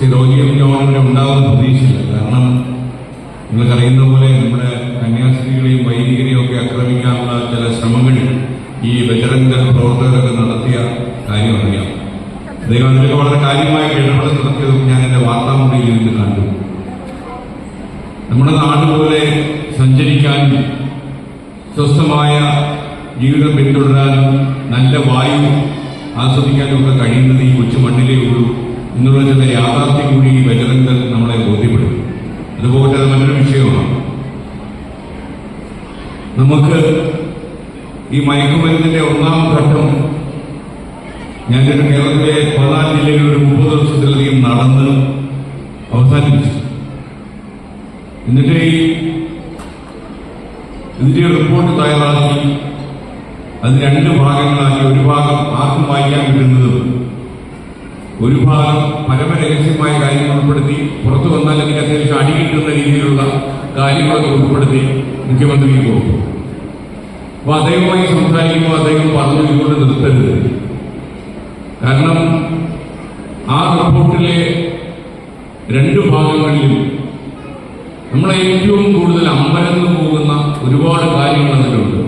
ശരിക്കും ശ്രീ റോജി ഉണ്ടാകുന്ന പ്രതീക്ഷയില്ല കാരണം നിങ്ങൾക്കറിയുന്ന പോലെ നമ്മുടെ കന്യാസ്ത്രീകളെയും വൈദികരെയും ഒക്കെ ആക്രമിക്കാനുള്ള ചില ശ്രമങ്ങൾ ഈ ബജരംഗ പ്രവർത്തകരൊക്കെ നടത്തിയ കാര്യം അറിയാം അദ്ദേഹം അതിലൊക്കെ വളരെ കാര്യമായിട്ട് ഇടപെടൽ നടത്തിയതും ഞാൻ എന്റെ വാർത്താമുറിയിൽ ഇരുന്ന് കണ്ടു. നമ്മുടെ നാട് പോലെ സഞ്ചരിക്കാനും സ്വസ്ഥമായ ജീവിതം പിന്തുടരാനും നല്ല വായു ആസ്വദിക്കാനും ഒക്കെ കഴിയുന്നത് ഈ കൊച്ചു മണ്ണിലേ ഉള്ളൂ. എന്നുള്ള ചില യാഥാർത്ഥ്യം കൂടി ഈ ബജറംഗൽ നമ്മളെ ബോധ്യപ്പെടും. അതുപോലെ അത് മറ്റൊരു വിഷയമാണ്. നമുക്ക് ഈ മയക്കുമരുന്നിന്റെ ഒന്നാം ഘട്ടം ഞങ്ങളുടെ കേരളത്തിലെ പതിനാല് ജില്ലകളിൽ ഒരു മുപ്പത് ദിവസത്തിലധികം നടന്ന് അവസാനിപ്പിച്ചു. എന്നിട്ട് ഈ ഇതിന്റെ റിപ്പോർട്ട് തയ്യാറാക്കി അത് രണ്ട് ഭാഗങ്ങളാക്കി ഒരു ഭാഗം ആർക്കും വായിക്കാൻ കിട്ടുന്നതും ഒരു ഭാഗം പരമരഹസ്യമായ കാര്യങ്ങൾ ഉൾപ്പെടുത്തി പുറത്തു വന്നാൽ എനിക്ക് അത്യാവശ്യം അടി കിട്ടുന്ന രീതിയിലുള്ള കാര്യങ്ങളൊക്കെ ഉൾപ്പെടുത്തി മുഖ്യമന്ത്രി പോകും അപ്പൊ അദ്ദേഹവുമായി സംസാരിക്കുമ്പോൾ അദ്ദേഹം പറഞ്ഞു ഇതുകൊണ്ട് നിർത്തരുത്. കാരണം ആ റിപ്പോർട്ടിലെ രണ്ട് ഭാഗങ്ങളിലും നമ്മളെ ഏറ്റവും കൂടുതൽ അമ്പരന്ന് പോകുന്ന ഒരുപാട് കാര്യങ്ങൾ അതിലുണ്ട്.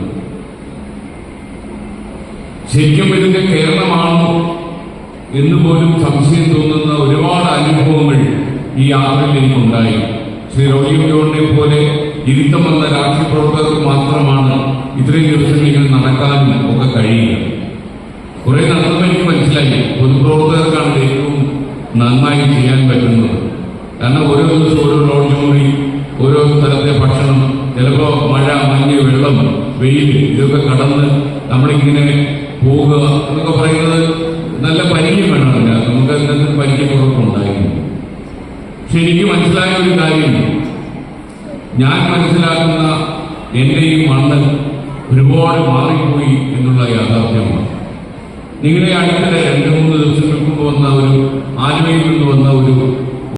ശരിക്കും ഇതിന്റെ കേരളമാണോ എന്ന് പോലും സംശയം തോന്നുന്ന ഒരുപാട് അനുഭവങ്ങൾ ഈ യാത്രയിൽ എനിക്കുണ്ടായി. ശ്രീ ജോണിനെ പോലെ ഇരുത്തം വന്ന രാഷ്ട്രീയ പ്രവർത്തകർക്ക് മാത്രമാണ് ഇത്രയും ദിവസങ്ങളിൽ നടക്കാനും ഒക്കെ കഴിയുക. കുറെ നടന്നപ്പോൾ എനിക്ക് മനസ്സിലായി പൊതുപ്രവർത്തകർക്കാണ് ഏറ്റവും നന്നായി ചെയ്യാൻ പറ്റുന്നത്. കാരണം ഓരോ ദിവസം ഓരോ ലോഡ്ജ് ഓരോ സ്ഥലത്തെ ഭക്ഷണം ചിലപ്പോ മഴ മഞ്ഞ് വെള്ളം വെയിൽ ഇതൊക്കെ കടന്ന് നമ്മളിങ്ങനെ പോവുക എന്നൊക്കെ പറയുന്നത് നല്ല പരിചയം വേണം അതിന്. നമുക്ക് അതിനകത്ത് പരിചയക്കുറപ്പുണ്ടായിരുന്നു പക്ഷെ എനിക്ക് മനസ്സിലായ ഒരു കാര്യം. ഞാൻ മനസ്സിലാക്കുന്ന എന്റെ ഈ മണ്ണ് ഒരുപാട് മാറിപ്പോയി എന്നുള്ള യാഥാർത്ഥ്യമാണ്. നിങ്ങളുടെ അടുത്തിടെ രണ്ട് മൂന്ന് ദിവസങ്ങൾക്ക് വന്ന ഒരു ആലുവയിൽ നിന്ന് വന്ന ഒരു